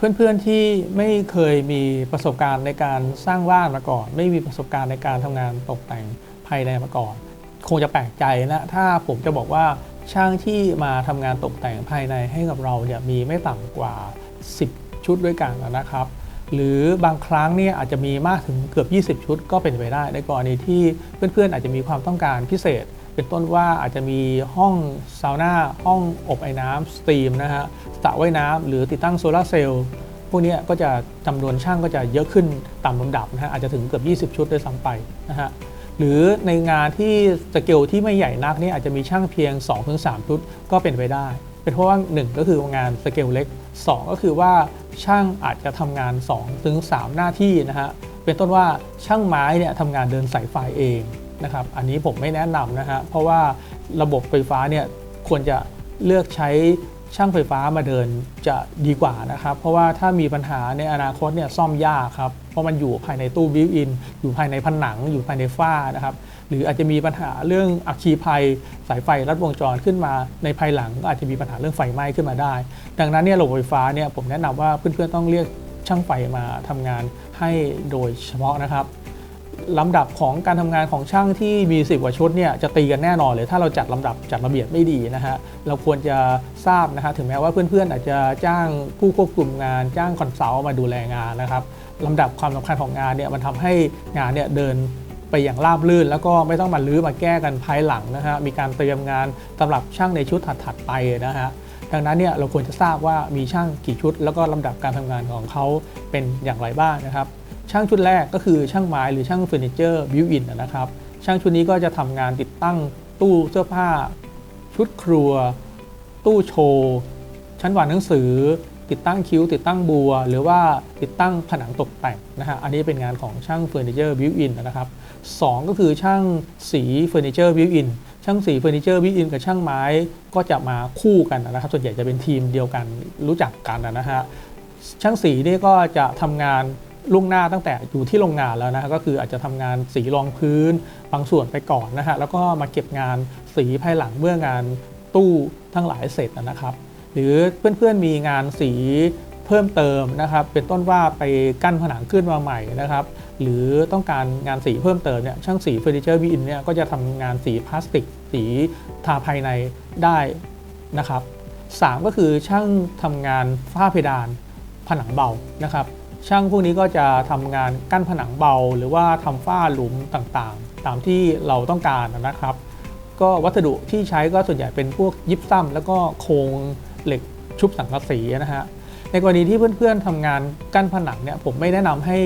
เพื่อนๆที่ไม่เคยมีประสบการณ์ในการสร้างบ้านมาก่อน ไม่มีประสบการณ์ในการทำงานตกแต่งภายในมาก่อน คงจะแปลกใจนะถ้าผมจะบอกว่าช่างที่มาทำงานตกแต่งภายในให้กับเราเนี่ยมีไม่ต่ำกว่า 10 ชุดด้วยกันนะครับ หรือบางครั้งเนี่ยอาจจะมีมากถึงเกือบ 20 ชุดก็เป็นไปได้ ในกรณีที่เพื่อนๆอาจจะมีความต้องการพิเศษ เป็นต้นว่าอาจจะมีห้องซาวน่าห้องอบไอ้น้ำสตรีมนะฮะสระว่ายน้ำหรือติดตั้งโซลาร์เซลล์พวกนี้ก็จะจำนวนช่างก็จะเยอะขึ้นตามลำดับนะฮะอาจจะถึงเกือบ 20 ชุดด้วยซ้ำไปนะฮะหรือในงานที่สเกลที่ไม่ใหญ่นักนี่อาจจะมีช่างเพียง 2-3 ชุดก็เป็นไปได้ เป็นเพราะว่า 1 ก็คืองานสเกลเล็ก 2 ก็คือว่าช่างอาจจะทำงาน2ถึง3หน้าที่นะฮะเป็นต้นว่าช่างไม้เนี่ยทำงานเดินสายไฟเอง นะครับ อันนี้ผมไม่แนะนำนะฮะ เพราะว่าระบบไฟฟ้าเนี่ยควรจะเลือกใช้ช่างไฟฟ้ามาเดินจะดีกว่านะครับ เพราะว่าถ้ามีปัญหาในอนาคตเนี่ยซ่อมยากครับ เพราะมันอยู่ภายในตู้บิวอิน อยู่ภายในผนัง อยู่ภายในฝ้านะครับ หรืออาจจะมีปัญหาเรื่องอัคคีภัย สายไฟรัดวงจรขึ้นมา ในภายหลังก็อาจจะมีปัญหาเรื่องไฟไหม้ขึ้นมาได้ ดังนั้นเนี่ยระบบไฟฟ้าเนี่ยผมแนะนำว่าเพื่อนๆต้องเรียกช่างไฟมาทำงานให้โดยเฉพาะนะครับ ลำดับของการทำงานของช่างที่มี 10 กว่าชุดเนี่ยจะตีกันแน่นอนเลย ถ้าเราจัดลำดับจัดระเบียบไม่ดีนะฮะเราควรจะทราบนะฮะถึงแม้ว่าเพื่อนๆ อาจจะจ้างผู้ควบคุมงานจ้างคอนซัลท์มาดูแลงานนะครับลำดับความสำคัญของงานเนี่ยมันทำให้งานเนี่ยเดินไปอย่างราบรื่น แล้วก็ไม่ต้องมาลื้อมาแก้กันภายหลังนะฮะมีการเตรียมงานสำหรับช่างในชุดถัดๆไปนะฮะดังนั้นเนี่ยเราควรจะทราบว่ามีช่างกี่ชุด แล้วก็ลำดับการทำงานของเขาเป็นอย่างไรบ้างนะครับ ช่างชุดแรกก็คือช่างไม้หรือช่างเฟอร์นิเจอร์บิวอินนะครับ ช่างชุดนี้ก็จะทำงานติดตั้งตู้เสื้อผ้า ชุดครัว ตู้โชว์ชั้นวางหนังสือ ติดตั้งคิ้ว ติดตั้งบัว หรือว่าติดตั้งผนังตกแต่งนะฮะอันนี้เป็นงานของช่างเฟอร์นิเจอร์บิวอินนะครับสองก็คือช่างสีเฟอร์นิเจอร์บิวอินช่างสีเฟอร์นิเจอร์บิวอินกับช่างไม้ก็จะมาคู่กันนะครับ ส่วนใหญ่จะเป็นทีมเดียวกันรู้จักกันนะฮะช่างสีนี่ก็จะทำงาน ล่วงหน้าตั้งแต่อยู่ที่โรงงานแล้วนะก็คืออาจจะทำงานสีรองพื้นบางส่วนไปก่อนนะฮะแล้วก็มาเก็บงานสีภายหลังเมื่องานตู้ทั้งหลายเสร็จนะครับ หรือเพื่อนๆมีงานสีเพิ่มเติมนะครับ เป็นต้นว่าไปกั้นผนังขึ้นมาใหม่นะครับ หรือต้องการงานสีเพิ่มเติมเนี่ยช่างสีเฟอร์นิเจอร์บีอินเนี่ยก็จะทำงานสีพลาสติก สีทาภายในได้นะครับ 3 ก็คือช่างทำงานฝ้าเพดานผนังเบานะครับ ช่างพวกนี้ก็จะทำงานกั้นผนังเบา หรือว่าทำฝ้าหลุมต่างๆ ตามที่เราต้องการนะครับ ก็วัสดุที่ใช้ก็ส่วนใหญ่เป็นพวกยิปซัมแล้วก็โครงเหล็กชุบสังกะสีนะฮะในกรณีที่เพื่อนๆทำงานกั้นผนังเนี่ยผมไม่แนะนำให้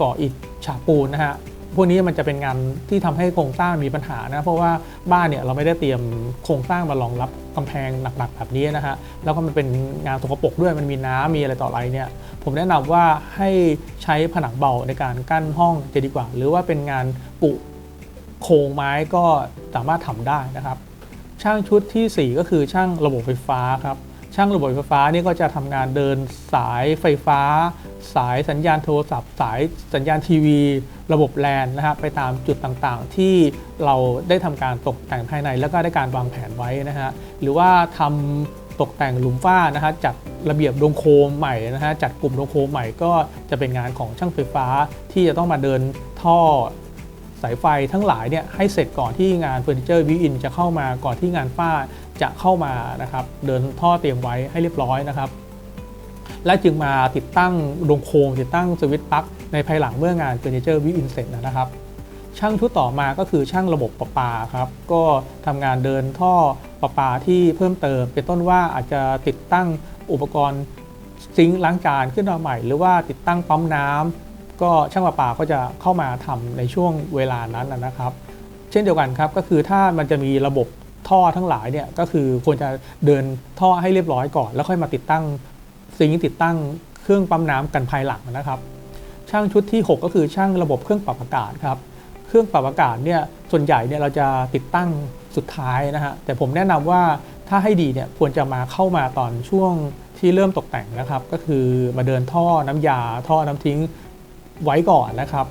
ก่ออิฐฉาบปูนนะฮะ พวกนี้มันจะเป็นงานที่ทำให้โครงสร้างมีปัญหานะ เพราะว่าบ้านเนี่ยเราไม่ได้เตรียมโครงสร้างมารองรับกำแพงหนักๆแบบนี้นะฮะ แล้วก็มันเป็นงานสกปรกด้วย มันมีน้ำมีอะไรต่ออะไรเนี่ย ผมแนะนำว่าให้ใช้ผนังเบาในการกั้นห้องจะดีกว่า หรือว่าเป็นงานปุโครงไม้ก็สามารถทำได้นะครับ ช่างชุดทีสี่ 4 ก็คือช่างระบบไฟฟ้าครับ ช่างระบบไฟฟ้านี่ก็จะทำงานเดินสายไฟฟ้า สายสัญญาณโทรศัพท์ สายสัญญาณทีวี ระบบแลนนะครับไปตามจุดต่างๆ ที่เราได้ทำการตกแต่งภายใน แล้วก็ได้การวางแผนไว้นะฮะหรือว่าทำตกแต่งหลุมฝ้านะฮะจัดระเบียบดงโคมใหม่นะฮะจัดกลุ่มดงโคมใหม่ก็จะเป็นงานของช่างไฟฟ้าที่จะต้องมาเดินท่อสายไฟทั้งหลายเนี่ยให้เสร็จก่อนที่งานเฟอร์นิเจอร์วิวอินจะเข้ามาก่อนที่งานฝ้า จะเข้ามานะครับเดินท่อเตรียมไว้ให้เรียบร้อยนะครับ และจึงมาติดตั้งดงโคมติดตั้งสวิตช์ปลั๊กในภายหลังเมื่องานเฟอร์นิเจอร์วิวอินเสร็จนะครับ ช่างชุดต่อมาก็คือช่างระบบประปาครับก็ทำงานเดินท่อประปาที่เพิ่มเติม เป็นต้นว่าอาจจะติดตั้งอุปกรณ์ซิงค์ล้างจานขึ้นมาใหม่ หรือว่าติดตั้งปั๊มน้ำก็ช่างประปาก็จะเข้ามาทำในช่วงเวลานั้นนะครับ เช่นเดียวกันครับก็คือถ้ามันจะมีระบบ ท่อทั้งหลายเนี่ยก็คือควรจะเดินท่อให้เรียบร้อยก่อน แล้วค่อยมาติดตั้งซิงค์ติดตั้งเครื่องปั๊มน้ำกันภายหลังนะครับ ช่างชุดที่ 6 ก็คือช่างระบบเครื่องปรับอากาศครับเครื่องปรับอากาศเนี่ยส่วนใหญ่เนี่ยเราจะติดตั้งสุดท้ายนะฮะแต่ผมแนะนำว่าถ้าให้ดีเนี่ยควรจะมาเข้ามาตอนช่วงที่เริ่มตกแต่งนะครับ ก็คือมาเดินท่อน้ำยา ท่อน้ำทิ้งไว้ก่อนนะครับ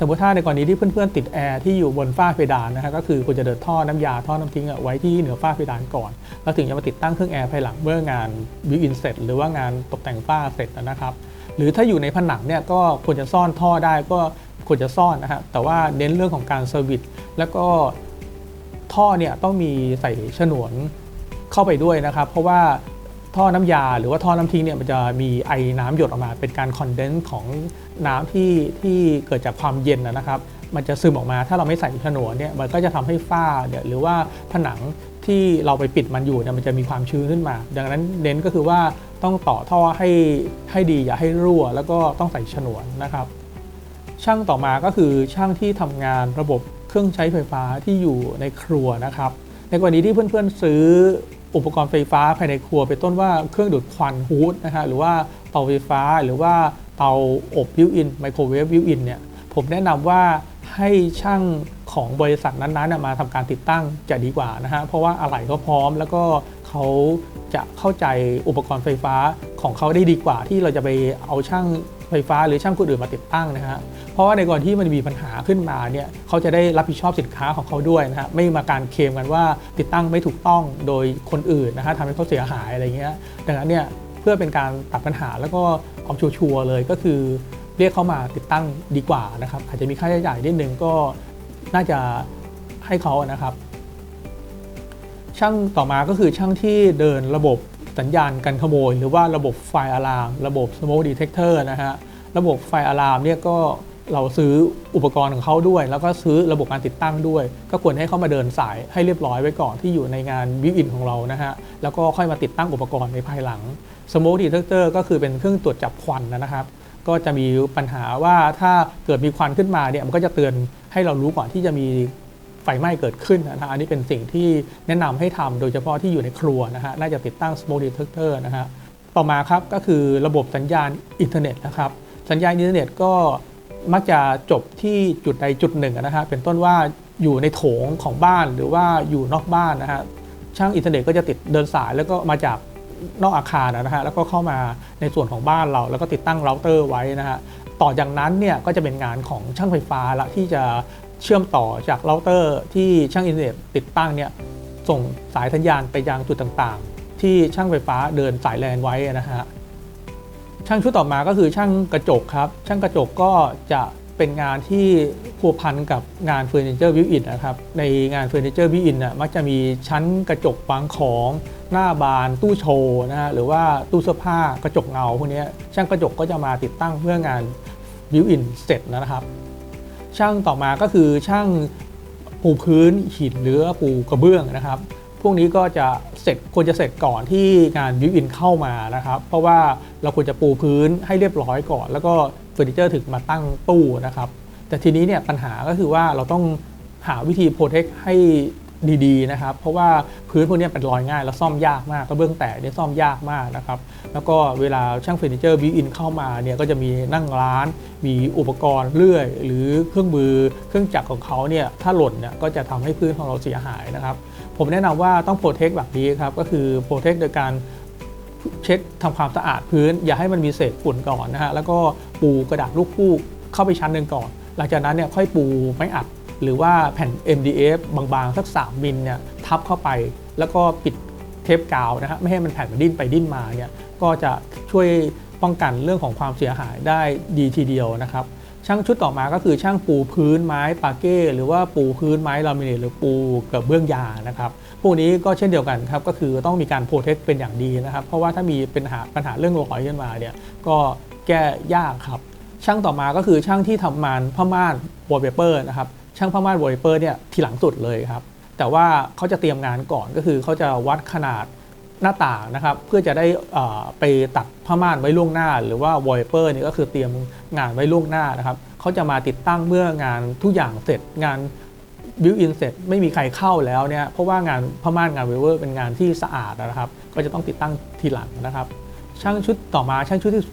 สมมติถ้าในกรณีที่เพื่อนๆติดแอร์ที่อยู่บนฝ้าเพดานนะฮะก็คือคุณจะเดินท่อน้ำยาท่อน้ำทิ้งไว้ที่เหนือฝ้าเพดานก่อน แล้วถึงจะมาติดตั้งเครื่องแอร์ภายหลังเมื่องานบิวอินเสร็จหรือว่างานตกแต่งฝ้าเสร็จนะครับ หรือถ้าอยู่ในผนังเนี่ยก็ควรจะซ่อนท่อได้ก็ควรจะซ่อนนะฮะแต่ว่าเน้นเรื่องของการเซอร์วิสแล้วก็ท่อเนี่ยต้องมีใส่ฉนวนเข้าไปด้วยนะครับ เพราะว่า ท่อน้ำยา หรือว่าท่อน้ำทิ้งเนี่ยมันจะมีไอน้ำหยดออกมา เป็นการคอนเดนซ์ของน้ำที่ที่เกิดจากความเย็นนะนะครับ มันจะซึมออกมา ถ้าเราไม่ใส่ฉนวนเนี่ยมันก็จะทำให้ฝ้าเนี่ยหรือว่าผนังที่เราไปปิดมันอยู่เนี่ยมันจะมีความชื้นขึ้นมา ดังนั้นเน้นก็คือว่าต้องต่อท่อให้ให้ดีอย่าให้รั่ว แล้วก็ต้องใส่ฉนวนนะครับช่างต่อมาก็คือช่างที่ทำงานระบบเครื่องใช้ไฟฟ้าที่อยู่ในครัวนะครับ ในกรณีที่เพื่อนๆซื้อ อุปกรณ์ไฟฟ้าภายในครัวเป็นต้นว่าเครื่องดูดควันฮูดนะฮะหรือว่าเตาไฟฟ้าหรือว่าเตาอบบิวอินไมโครเวฟบิวอินเนี่ยผมแนะนำว่าให้ช่างของบริษัทนั้นๆมาทำการติดตั้งจะดีกว่านะฮะเพราะว่าอะไหล่เขาพร้อม แล้วก็เขาจะเข้าใจอุปกรณ์ไฟฟ้าของเขาได้ดีกว่า ที่เราจะไปเอาช่างไฟฟ้าหรือช่างคนอื่นมาติดตั้งนะฮะ เพราะว่าในกรณีที่มันมีปัญหาขึ้นมาเนี่ยเขาจะได้รับผิดชอบสินค้าของเขาด้วยนะฮะไม่มาการเคลมกันว่าติดตั้งไม่ถูกต้องโดยคนอื่นนะฮะทำให้เขาเสียหายอะไรเงี้ยดังนั้นเนี่ยเพื่อเป็นการตัดปัญหาแล้วก็เอาชัวร์เลยก็คือเรียกเขามาติดตั้งดีกว่านะครับอาจจะมีค่าใช้จ่ายนิดนึงก็น่าจะให้เขานะครับ ช่างต่อมาก็คือช่างที่เดินระบบสัญญาณกันขโมย หรือว่าระบบไฟอะลาม ระบบ smoke detector นะฮะ ระบบไฟอะลามเนี่ยก็ เราซื้ออุปกรณ์ของเขาด้วย แล้วก็ซื้อระบบการติดตั้งด้วย ก็ควรให้เขามาเดินสายให้เรียบร้อยไว้ก่อนที่อยู่ในงานวิวอินของเรานะฮะแล้วก็ค่อยมาติดตั้งอุปกรณ์ในภายหลัง smoke detector ก็คือเป็นเครื่องตรวจจับควันนะครับก็จะมีปัญหาว่าถ้าเกิดมีควันขึ้นมาเนี่ยมันก็จะเตือนให้เรารู้ก่อนที่จะมีไฟไหม้เกิดขึ้นนะฮะอันนี้เป็นสิ่งที่แนะนำให้ทำโดยเฉพาะที่อยู่ในครัวนะฮะน่าจะติดตั้ง smoke detector นะฮะต่อมาครับก็คือระบบสัญญาณอินเทอร์เน็ตนะครับสัญญาณอินเทอร์เน็ตก็ มักจะจบที่จุดใดจุดหนึ่งนะฮะเป็นต้นว่าอยู่ในโถงของบ้านหรือว่าอยู่นอกบ้านนะฮะช่างอินเทอร์เน็ตก็จะติดเดินสายแล้วก็มาจากนอกอาคารนะฮะแล้วก็เข้ามาในส่วนของบ้านเรา แล้วก็ติดตั้งเราเตอร์ไว้นะฮะต่อจากนั้นเนี่ยก็จะเป็นงานของช่างไฟฟ้าละที่จะเชื่อมต่อจากเราเตอร์ที่ช่างอินเทอร์เน็ตติดตั้งเนี่ยส่งสายสัญญาณไปยังจุดต่างๆ ที่ช่างไฟฟ้าเดินสายแลนไว้นะฮะ ช่างชุดต่อมาก็คือช่างกระจกครับ ช่างกระจกก็จะเป็นงานที่พัวพันกับงานเฟอร์นิเจอร์วิวอินนะครับ ในงานเฟอร์นิเจอร์วิวอินน่ะมักจะมีชั้นกระจกวางของหน้าบานตู้โชว์นะฮะหรือว่าตู้เสื้อผ้ากระจกเงาพวกนี้ช่างกระจกก็จะมาติดตั้งเพื่องานวิวอินเสร็จนะครับ ช่างต่อมาก็คือช่างปูพื้นหินหรือปูกระเบื้องนะครับ พวกนี้ก็จะเสร็จควรจะเสร็จก่อนที่งานวิวอินเข้ามานะครับ เพราะว่าเราควรจะปูพื้นให้เรียบร้อยก่อน แล้วก็เฟอร์นิเจอร์ถึงมาตั้งตู้นะครับ แต่ทีนี้เนี่ยปัญหาก็คือว่าเราต้องหาวิธีโปรเทคให้ ดีๆนะครับ เพราะว่าพื้นพวกนี้เป็นรอยง่าย แล้วซ่อมยากมากกระเบื้องแตกเนี่ยซ่อมยากมากนะครับ แล้วก็เวลาช่างเฟอร์นิเจอร์วิวอินเข้ามาเนี่ยก็จะมีนั่งร้าน มีอุปกรณ์เลื่อย หรือเครื่องมือเครื่องจักรของเขาเนี่ยถ้าหล่นเนี่ยก็จะทำให้พื้นของเราเสียหายนะครับ ผมแนะนำว่าต้องโปรเทคแบบนี้ครับก็คือโปรเทคโดยการเช็ดทำความสะอาดพื้น อย่าให้มันมีเศษฝุ่นก่อนนะฮะแล้วก็ปูกระดาษลูกฟูกเข้าไปชั้นหนึ่งก่อน หลังจากนั้นเนี่ยค่อยปูไม้อัด หรือว่าแผ่น MDF บางๆ สัก 3 มิลเนี่ยทับเข้าไป แล้วก็ปิดเทปกาวนะฮะไม่ให้มันแผ่นมันดิ้นไปดิ้นมาเนี่ยก็จะช่วยป้องกันเรื่องของความเสียหายได้ดีทีเดียวนะครับช่างชุดต่อมาก็คือช่างปูพื้นไม้ปาเก้หรือว่าปูพื้นไม้ลามิเนตหรือปูกระเบื้องยานะครับพวกนี้ก็เช่นเดียวกันครับก็คือต้องมีการโปรเทคเป็นอย่างดีนะครับ เพราะว่าถ้ามีเป็นปัญหาปัญหาเรื่องรอยขึ้นมาเนี่ยก็แก้ยากครับ ช่างต่อมาก็คือช่างที่ทำมานผ้าม่านวอลเปเปอร์นะครับ ช่างผ้าม่านวอลเปเปอร์เนี่ยทีหลังสุดเลยครับ แต่ว่าเขาจะเตรียมงานก่อนก็คือเขาจะวัดขนาดหน้าต่างนะครับเพื่อจะได้ไปตัดผ้าม่านไว้ล่วงหน้า หรือว่าวอลเปอร์นี่ก็คือเตรียมงานไว้ล่วงหน้านะครับเขาจะมาติดตั้งเมื่องานทุกอย่างเสร็จงานบิวอินเสร็จไม่มีใครเข้าแล้วเนี่ยเพราะว่างานผ้าม่านงานเวเวอร์เป็นงานที่สะอาดนะครับ ก็จะต้องติดตั้งทีหลังนะครับ ช่างชุดต่อมาช่างชุดที่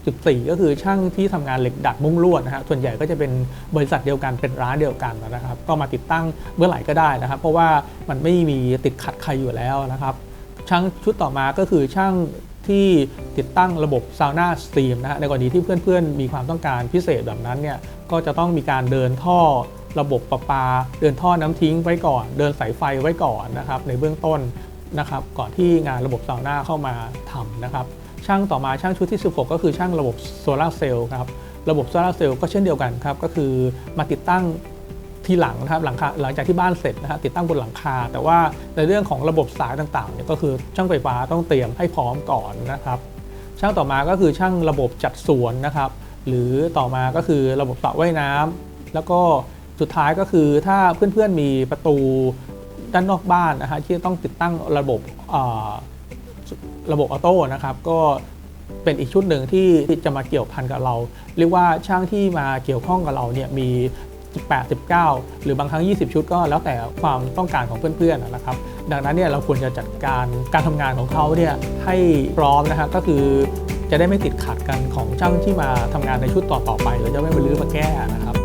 14 ก็คือช่างที่ทำงานเหล็กดัดมุ้งลวดนะฮะส่วนใหญ่ก็จะเป็นบริษัทเดียวกันเป็นร้านเดียวกันนะครับ ก็มาติดตั้งเมื่อไหร่ก็ได้นะครับ เพราะว่ามันไม่มีติดขัดใครอยู่แล้วนะครับ ช่างชุดต่อมาก็คือช่างทที่ติดตั้งระบบซาวน่าสตรีมนะฮะในกรณีที่เพื่อนๆ มีความต้องการพิเศษแบบนั้นเนี่ยก็จะต้องมีการเดินท่อระบบประปา เดินท่อน้ำทิ้งไว้ก่อน เดินสายไฟไว้ก่อนนะครับในเบื้องต้นนะครับก่อนที่งานระบบซาวน่าเข้ามาทำนะครับ ช่างต่อมาช่างชุดที่ 16 ก็คือช่างระบบโซลาเซลล์ครับระบบโซลาเซลล์ก็เช่นเดียวกันครับก็คือมาติดตั้งทีหลังนะครับหลังคาหลังจากที่บ้านเสร็จนะฮะติดตั้งบนหลังคา แต่ว่าในเรื่องของระบบสายต่างๆเนี่ยก็คือช่างไฟฟ้าต้องเตรียมให้พร้อมก่อนนะครับ ช่างต่อมาก็คือช่างระบบจัดสวนนะครับ หรือต่อมาก็คือระบบสระว่ายน้ำแล้วก็สุดท้ายก็คือถ้าเพื่อนๆมีประตูด้านนอกบ้านนะฮะที่ต้องติดตั้งระบบ ระบบออโต้นะครับก็เป็นอีกชุดหนึ่งที่จะมาเกี่ยวพันกับเรา เรียกว่าช่างที่มาเกี่ยวข้องกับเราเนี่ยมี 18 19 หรือบางครั้ง 20 ชุดก็แล้วแต่ความต้องการของเพื่อนๆนะครับ ดังนั้นเนี่ยเราควรจะจัดการการทำงานของเขาเนี่ยให้พร้อมนะครับก็คือจะได้ไม่ติดขัดกันของช่างที่มาทำงานในชุดต่อๆไปเราจะไม่ไปรื้อมาแก้นะครับ